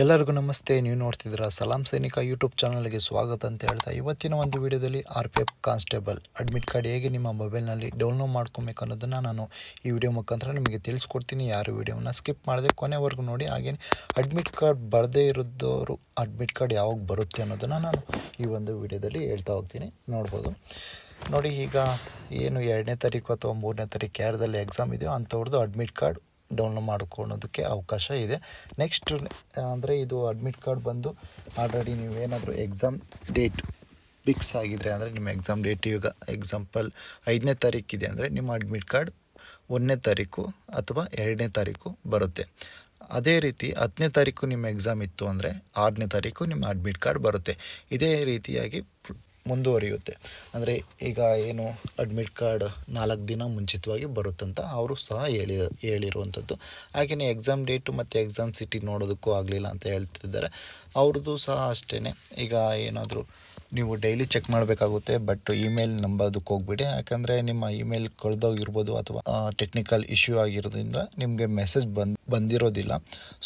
ಎಲ್ಲರಿಗೂ ನಮಸ್ತೆ. ನೀವು ನೋಡ್ತಿದ್ದೀರಾ ಸಲಾಂ ಸೈನಿಕ ಯೂಟ್ಯೂಬ್ ಚಾನಲ್ಗೆ ಸ್ವಾಗತ ಅಂತ ಹೇಳ್ತಾ ಇವತ್ತಿನ ಒಂದು ವಿಡಿಯೋದಲ್ಲಿ R P F constable admit card ಹೇಗೆ ನಿಮ್ಮ ಮೊಬೈಲ್ನಲ್ಲಿ ಡೌನ್ಲೋಡ್ ಮಾಡ್ಕೊಬೇಕು ಅನ್ನೋದನ್ನು ನಾನು ಈ ವಿಡಿಯೋ ಮುಖಾಂತರ ನಿಮಗೆ ತಿಳಿಸ್ಕೊಡ್ತೀನಿ. ಯಾರು ವಿಡಿಯೋನ ಸ್ಕಿಪ್ ಮಾಡದೆ ಕೊನೆವರೆಗೂ ನೋಡಿ. ಹಾಗೇನೆ ಅಡ್ಮಿಟ್ ಕಾರ್ಡ್ ಬರದೇ ಇರೋದವರು ಅಡ್ಮಿಟ್ ಕಾರ್ಡ್ ಯಾವಾಗ ಬರುತ್ತೆ ಅನ್ನೋದನ್ನು ನಾನು ಈ ಒಂದು ವಿಡಿಯೋದಲ್ಲಿ ಹೇಳ್ತಾ ಹೋಗ್ತೀನಿ. ನೋಡ್ಬೋದು. ನೋಡಿ ಈಗ ಏನು ಎರಡನೇ ತಾರೀಕು ಅಥವಾ ಮೂರನೇ ತಾರೀಕು ಯಾರದಲ್ಲಿ ಎಕ್ಸಾಮ್ ಇದೆಯೋ ಅಂಥವ್ರದ್ದು ಅಡ್ಮಿಟ್ ಕಾರ್ಡ್ ಡೌನ್ಲೋಡ್ ಮಾಡ್ಕೊಳೋದಕ್ಕೆ ಅವಕಾಶ ಇದೆ. ನೆಕ್ಸ್ಟ್ ಅಂದರೆ ಇದು ಅಡ್ಮಿಟ್ ಕಾರ್ಡ್ ಬಂದು ಆಲ್ರೆಡಿ ನೀವೇನಾದರೂ ಎಕ್ಸಾಮ್ ಡೇಟ್ ಫಿಕ್ಸ್ ಆಗಿದ್ರೆ ಅಂದರೆ ನಿಮ್ಮ ಎಕ್ಸಾಮ್ ಡೇಟ್ ಈಗ ಎಕ್ಸಾಂಪಲ್ ಐದನೇ ತಾರೀಕಿದೆ ಅಂದರೆ ನಿಮ್ಮ ಅಡ್ಮಿಟ್ ಕಾರ್ಡ್ ಒಂದನೇ ತಾರೀಕು ಅಥವಾ ಎರಡನೇ ತಾರೀಕು ಬರುತ್ತೆ. ಅದೇ ರೀತಿ ಹತ್ತನೇ ತಾರೀಕು ನಿಮ್ಮ ಎಕ್ಸಾಮ್ ಇತ್ತು ಅಂದರೆ ಆರನೇ ತಾರೀಕು ನಿಮ್ಮ ಅಡ್ಮಿಟ್ ಕಾರ್ಡ್ ಬರುತ್ತೆ. ಇದೇ ರೀತಿಯಾಗಿ ಮುಂದುವರಿಯುತ್ತೆ. ಅಂದರೆ ಈಗ ಏನು ಅಡ್ಮಿಟ್ ಕಾರ್ಡ್ ನಾಲ್ಕು ದಿನ ಮುಂಚಿತವಾಗಿ ಬರುತ್ತಂತ ಅವರು ಸಹ ಹೇಳಿ ಹೇಳಿರುವಂಥದ್ದು ಹಾಗೆಯೇ ಎಕ್ಸಾಮ್ ಡೇಟು ಮತ್ತು ಎಕ್ಸಾಮ್ ಸಿಟಿ ನೋಡೋದಕ್ಕೂ ಆಗಲಿಲ್ಲ ಅಂತ ಹೇಳ್ತಿದ್ದಾರೆ. ಅವ್ರದ್ದು ಸಹ ಅಷ್ಟೇ ಈಗ ಏನಾದರೂ ನೀವು ಡೈಲಿ ಚೆಕ್ ಮಾಡಬೇಕಾಗುತ್ತೆ ಬಟ್ ಇಮೇಲ್ ನಂಬೋದಕ್ಕೆ ಹೋಗ್ಬಿಡಿ. ಯಾಕಂದರೆ ನಿಮ್ಮ ಇಮೇಲ್ ಕಳೆದೋಗಿರ್ಬೋದು ಅಥವಾ ಟೆಕ್ನಿಕಲ್ ಇಶ್ಯೂ ಆಗಿರೋದ್ರಿಂದ ನಿಮಗೆ ಮೆಸೇಜ್ ಬಂದು, ಬಂದಿರೋದಿಲ್ಲ.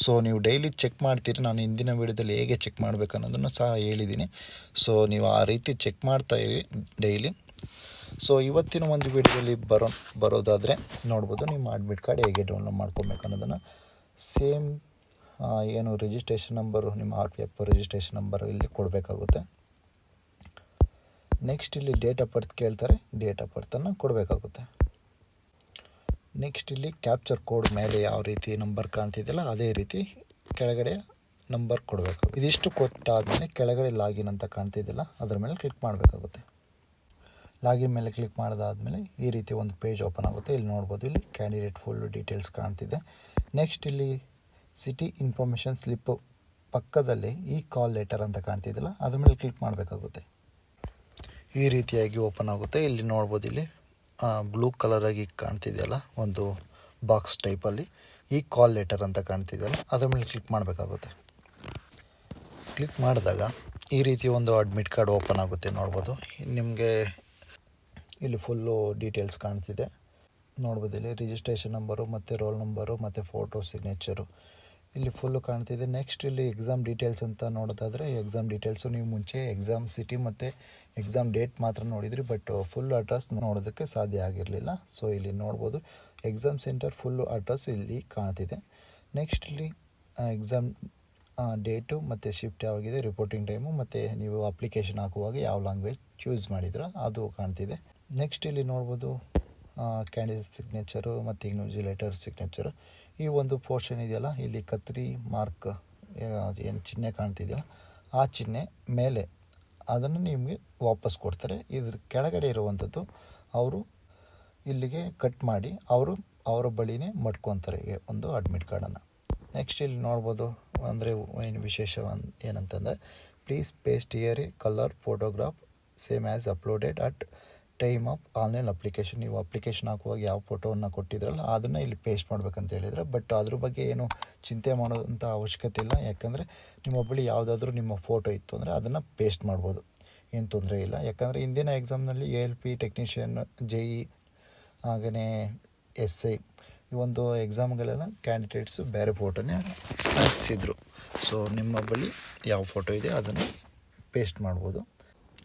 ಸೊ ನೀವು ಡೈಲಿ ಚೆಕ್ ಮಾಡ್ತೀರಿ. ನಾನು ಹಿಂದಿನ ವೀಡಿಯೋದಲ್ಲಿ ಹೇಗೆ ಚೆಕ್ ಮಾಡಬೇಕು ಅನ್ನೋದನ್ನು ಸಹ ಹೇಳಿದ್ದೀನಿ. ಸೊ ನೀವು ಆ ರೀತಿ ಚೆಕ್ ಮಾಡ್ತಾ ಇರಿ ಡೈಲಿ ಸೊ ಇವತ್ತಿನ ಒಂದು ವಿಡಿಯೋದಲ್ಲಿ ಬರೋ, ಬರೋದಾದರೆ ನೋಡ್ಬೋದು ನಿಮ್ಮ ಅಡ್ಮಿಟ್ ಕಾರ್ಡ್ ಹೇಗೆ ಡೌನ್ಲೋಡ್ ಮಾಡ್ಕೊಬೇಕು ಅನ್ನೋದನ್ನು ಸೇಮ್ ಏನು ರಿಜಿಸ್ಟ್ರೇಷನ್ ನಂಬರು ನಿಮ್ಮ R P F registration number ಇಲ್ಲಿ ಕೊಡಬೇಕಾಗುತ್ತೆ. ನೆಕ್ಸ್ಟ್ ಇಲ್ಲಿ ಡೇಟ್ ಆಫ್ ಬರ್ತ್ ಕೇಳ್ತಾರೆ ಡೇಟ್ ಆಫ್ ಬರ್ತನ್ನು ಕೊಡಬೇಕಾಗುತ್ತೆ. ನೆಕ್ಸ್ಟ್ ಇಲ್ಲಿ ಕ್ಯಾಪ್ಚರ್ ಕೋಡ್ ಮೇಲೆ ಯಾವ ರೀತಿ ನಂಬರ್ ಕಾಣ್ತಿದೆಯಲ್ಲ, ಅದೇ ರೀತಿ ಕೆಳಗಡೆ ನಂಬರ್ ಕೊಡಬೇಕು ಇದಿಷ್ಟು ಕೊಟ್ಟಾದಮೇಲೆ ಕೆಳಗಡೆ ಲಾಗಿನ್ ಅಂತ ಕಾಣ್ತಿದ್ದಿಲ್ಲ ಅದರ ಮೇಲೆ ಕ್ಲಿಕ್ ಮಾಡಬೇಕಾಗುತ್ತೆ. ಲಾಗಿನ್ ಮೇಲೆ ಕ್ಲಿಕ್ ಮಾಡಿದಾದ್ಮೇಲೆ ಈ ರೀತಿ ಒಂದು ಪೇಜ್ ಓಪನ್ ಆಗುತ್ತೆ. ಇಲ್ಲಿ ನೋಡ್ಬೋದು, ಇಲ್ಲಿ ಕ್ಯಾಂಡಿಡೇಟ್ ಫುಲ್ ಡೀಟೇಲ್ಸ್ ಕಾಣ್ತಿದೆ. ನೆಕ್ಸ್ಟ್ ಇಲ್ಲಿ ಸಿಟಿ ಇನ್ಫಾರ್ಮೇಷನ್ ಸ್ಲಿಪ್ಪು ಪಕ್ಕದಲ್ಲಿ ಈ ಕಾಲ್ ಲೆಟರ್ ಅಂತ ಕಾಣ್ತಿದೆಯಲ್ಲ, ಅದ್ರ ಮೇಲೆ ಕ್ಲಿಕ್ ಮಾಡಬೇಕಾಗುತ್ತೆ. ಈ ರೀತಿಯಾಗಿ ಓಪನ್ ಆಗುತ್ತೆ. ಇಲ್ಲಿ ನೋಡ್ಬೋದು ಇಲ್ಲಿ ಬ್ಲೂ ಕಲರಾಗಿ ಕಾಣ್ತಿದೆಯಲ್ಲ, ಒಂದು ಬಾಕ್ಸ್ ಟೈಪಲ್ಲಿ ಈ ಕಾಲ್ ಲೆಟರ್ ಅಂತ ಕಾಣ್ತಿದೆಯಲ್ಲ, ಅದ್ರ ಮೇಲೆ ಕ್ಲಿಕ್ ಮಾಡಬೇಕಾಗುತ್ತೆ. ಕ್ಲಿಕ್ ಮಾಡಿದಾಗ ಈ ರೀತಿ ಒಂದು ಅಡ್ಮಿಟ್ ಕಾರ್ಡ್ ಓಪನ್ ಆಗುತ್ತೆ ನೋಡ್ಬೋದು. ನಿಮಗೆ ಇಲ್ಲಿ ಫುಲ್ಲು ಡೀಟೇಲ್ಸ್ ಕಾಣ್ತಿದೆ. ನೋಡ್ಬೋದು ಇಲ್ಲಿ ರಿಜಿಸ್ಟ್ರೇಷನ್ ನಂಬರು ಮತ್ತು ರೋಲ್ ನಂಬರು ಮತ್ತು ಫೋಟೋ ಸಿಗ್ನೇಚರು ಇಲ್ಲಿ ಫುಲ್ಲು ಕಾಣ್ತಿದೆ. ನೆಕ್ಸ್ಟ್ ಇಲ್ಲಿ ಎಕ್ಸಾಮ್ ಡೀಟೇಲ್ಸ್ ಅಂತ ನೋಡೋದಾದರೆ ಎಕ್ಸಾಮ್ ಡೀಟೇಲ್ಸು ನೀವು ಮುಂಚೆ ಎಕ್ಸಾಮ್ ಸಿಟಿ ಮತ್ತು ಎಕ್ಸಾಮ್ ಡೇಟ್ ಮಾತ್ರ ನೋಡಿದ್ರಿ ಬಟ್ ಫುಲ್ ಅಡ್ರೆಸ್ ನೋಡೋದಕ್ಕೆ ಸಾಧ್ಯ ಆಗಿರಲಿಲ್ಲ. ಸೊ ಇಲ್ಲಿ ನೋಡ್ಬೋದು. ಎಕ್ಸಾಮ್ ಸೆಂಟರ್ ಫುಲ್ಲು ಅಡ್ರೆಸ್ ಇಲ್ಲಿ ಕಾಣ್ತಿದೆ. ನೆಕ್ಸ್ಟ್ ಇಲ್ಲಿ ಎಕ್ಸಾಮ್ ಡೇಟು ಮತ್ತು ಶಿಫ್ಟ್ ಯಾವಾಗಿದೆ ರಿಪೋರ್ಟಿಂಗ್ ಟೈಮು ಮತ್ತು ನೀವು ಅಪ್ಲಿಕೇಶನ್ ಹಾಕುವಾಗ ಯಾವ ಲ್ಯಾಂಗ್ವೇಜ್ ಚೂಸ್ ಮಾಡಿದ್ರ ಅದು ಕಾಣ್ತಿದೆ. ನೆಕ್ಸ್ಟ್ ಇಲ್ಲಿ ನೋಡ್ಬೋದು ಕ್ಯಾಂಡಿಡೇಟ್ ಸಿಗ್ನೇಚರು ಮತ್ತು ಇನ್ವಿಜಿಲೇಟರ್ ಸಿಗ್ನೇಚರು ಈ ಒಂದು ಪೋರ್ಷನ್ ಇದೆಯಲ್ಲ, ಇಲ್ಲಿ ಕತ್ರಿ ಮಾರ್ಕ್ ಏನು ಚಿಹ್ನೆ ಕಾಣ್ತಿದೆಯಲ್ಲ, ಆ ಚಿಹ್ನೆ ಮೇಲೆ ಅದನ್ನು ನಿಮಗೆ ವಾಪಸ್ ಕೊಡ್ತಾರೆ. ಇದ್ರ ಕೆಳಗಡೆ ಇರುವಂಥದ್ದು ಅವರು ಇಲ್ಲಿಗೆ ಕಟ್ ಮಾಡಿ ಅವರು ಅವರ ಬಳಿನೇ ಮಟ್ಕೊತಾರೆ ಒಂದು ಅಡ್ಮಿಟ್ ಕಾರ್ಡನ್ನು ನೆಕ್ಸ್ಟ್ ಇಲ್ಲಿ ನೋಡ್ಬೋದು, ಅಂದರೆ ಏನು ವಿಶೇಷ ಏನಂತಂದರೆ please paste your colour photograph same as uploaded at time of online application, ನೀವು ಅಪ್ಲಿಕೇಶನ್ ಹಾಕುವಾಗ ಯಾವ ಫೋಟೋವನ್ನು ಕೊಟ್ಟಿದ್ರಲ್ಲ ಅದನ್ನು ಇಲ್ಲಿ ಪೇಸ್ಟ್ ಮಾಡ್ಬೇಕಂತ ಹೇಳಿದರೆ, ಬಟ್ ಅದ್ರ ಬಗ್ಗೆ ಏನು ಚಿಂತೆ ಮಾಡೋಂಥ ಅವಶ್ಯಕತೆ ಇಲ್ಲ. ಯಾಕಂದರೆ ನಿಮ್ಮ ಬಳಿ ಯಾವುದಾದ್ರೂ ನಿಮ್ಮ ಫೋಟೋ ಇತ್ತು ಅಂದರೆ ಅದನ್ನು ಪೇಸ್ಟ್ ಮಾಡ್ಬೋದು. ಏನು ತೊಂದರೆ ಇಲ್ಲ. ಯಾಕಂದರೆ ಇಂದಿನ ಎಕ್ಸಾಮ್ನಲ್ಲಿ A L P technician J E ಹಾಗೆಯೇ ಎಸ್ ಐ ಈ ಒಂದು ಎಕ್ಸಾಮ್ಗಳೆಲ್ಲ ಕ್ಯಾಂಡಿಡೇಟ್ಸು ಬೇರೆ ಫೋಟೋನೇ ಹಾಕ್ಸಿದ್ರು. ಸೊ ನಿಮ್ಮ ಬಳಿ ಯಾವ ಫೋಟೋ ಇದೆ ಅದನ್ನು ಪೇಸ್ಟ್ ಮಾಡ್ಬೋದು.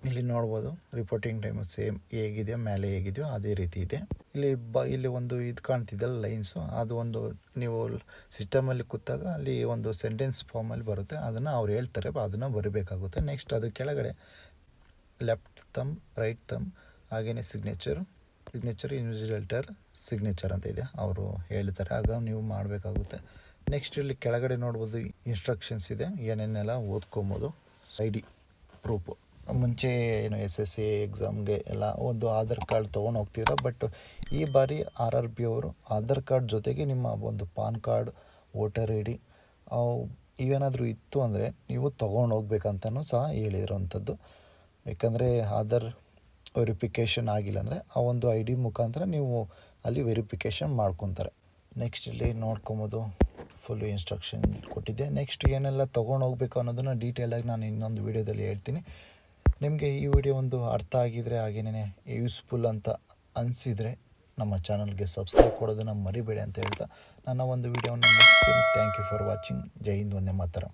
ಇಲ್ಲಿ ನೋಡ್ಬೋದು ರಿಪೋರ್ಟಿಂಗ್ ಟೈಮು ಸೇಮ್ ಹೇಗಿದೆಯೋ ಮೇಲೆ ಹೇಗಿದೆಯೋ ಅದೇ ರೀತಿ ಇದೆ. ಇಲ್ಲಿ ಬ, ಇಲ್ಲಿ ಒಂದು ಇದು ಕಾಣ್ತಿದ್ದಲ್ಲ ಲೈನ್ಸು ಅದು ಒಂದು ನೀವು ಸಿಸ್ಟಮಲ್ಲಿ ಕೂತಾಗ ಅಲ್ಲಿ ಒಂದು ಸೆಂಟೆನ್ಸ್ ಫಾರ್ಮಲ್ಲಿ ಬರುತ್ತೆ, ಅದನ್ನು ಅವ್ರು ಹೇಳ್ತಾರೆ ಅದನ್ನು ಬರಬೇಕಾಗುತ್ತೆ. ನೆಕ್ಸ್ಟ್ ಅದು ಕೆಳಗಡೆ ಲೆಫ್ಟ್ ತಮ್ ರೈಟ್ ತಮ್ ಹಾಗೆಯೇ ಸಿಗ್ನೇಚರ್ ಸಿಗ್ನೇಚರ್ ಇನ್ವಿಜಿಲೇಟರ್ ಸಿಗ್ನೇಚರ್ ಅಂತ ಇದೆ ಅವರು ಹೇಳ್ತಾರೆ, ಆಗ ನೀವು ಮಾಡಬೇಕಾಗುತ್ತೆ. ನೆಕ್ಸ್ಟ್ ಇಲ್ಲಿ ಕೆಳಗಡೆ ನೋಡ್ಬೋದು ಇನ್ಸ್ಟ್ರಕ್ಷನ್ಸ್ ಇದೆ, ಏನೇನೆಲ್ಲ ಓದ್ಕೊಬೋದು ಐ ಡಿ ಪ್ರೂಫು ಮುಂಚೆ ಏನು ಎಸ್ ಎಸ್ ಸಿ ಎಕ್ಸಾಮ್ಗೆ ಎಲ್ಲ ಒಂದು ಆಧಾರ್ ಕಾರ್ಡ್ ತೊಗೊಂಡು ಹೋಗ್ತೀರಾ ಬಟ್ ಈ ಬಾರಿ ಆರ್ ಆರ್ ಪಿ ಅವರು ಆಧಾರ್ ಕಾರ್ಡ್ ಜೊತೆಗೆ ನಿಮ್ಮ ಒಂದು PAN card, voter I D ಇವೇನಾದರೂ ಇತ್ತು ಅಂದರೆ ನೀವು ತೊಗೊಂಡು ಹೋಗ್ಬೇಕಂತನೂ ಸಹ ಹೇಳಿರೋವಂಥದ್ದು. ಯಾಕಂದರೆ ಆಧಾರ್ ವೆರಿಫಿಕೇಷನ್ ಆಗಿಲ್ಲ ಅಂದರೆ ಆ ಒಂದು ಐ ಡಿ ಮುಖಾಂತರ ನೀವು ಅಲ್ಲಿ ವೆರಿಫಿಕೇಷನ್ ಮಾಡ್ಕೊತಾರೆ. ನೆಕ್ಸ್ಟ್ ಇಲ್ಲಿ ನೋಡ್ಕೊಬೋದು ಫುಲ್ಲು ಇನ್ಸ್ಟ್ರಕ್ಷನ್ ಕೊಟ್ಟಿದ್ದೆ. ನೆಕ್ಸ್ಟ್ ಏನೆಲ್ಲ ತೊಗೊಂಡು ಹೋಗ್ಬೇಕು ಅನ್ನೋದನ್ನು ಡೀಟೇಲಾಗಿ ನಾನು ಇನ್ನೊಂದು ವೀಡಿಯೋದಲ್ಲಿ ಹೇಳ್ತೀನಿ. ನಿಮಗೆ ಈ ವಿಡಿಯೋ ಒಂದು ಅರ್ಥ ಆಗಿದರೆ ಹಾಗೇನೇ ಯೂಸ್ಫುಲ್ ಅಂತ ಅನಿಸಿದರೆ ನಮ್ಮ ಚಾನಲ್ಗೆ ಸಬ್ಸ್ಕ್ರೈಬ್ ಕೊಡೋದನ್ನು ಮರಿಬೇಡಿ ಅಂತ ಹೇಳ್ತಾ ನನ್ನ ಒಂದು ವಿಡಿಯೋವನ್ನು ಮುಗಿಸ್ತೀನಿ. ಥ್ಯಾಂಕ್ ಯು ಫಾರ್ ವಾಚಿಂಗ್ ಜೈ ಹಿಂದ್ ಒಂದೇ ಮಾತರಂ.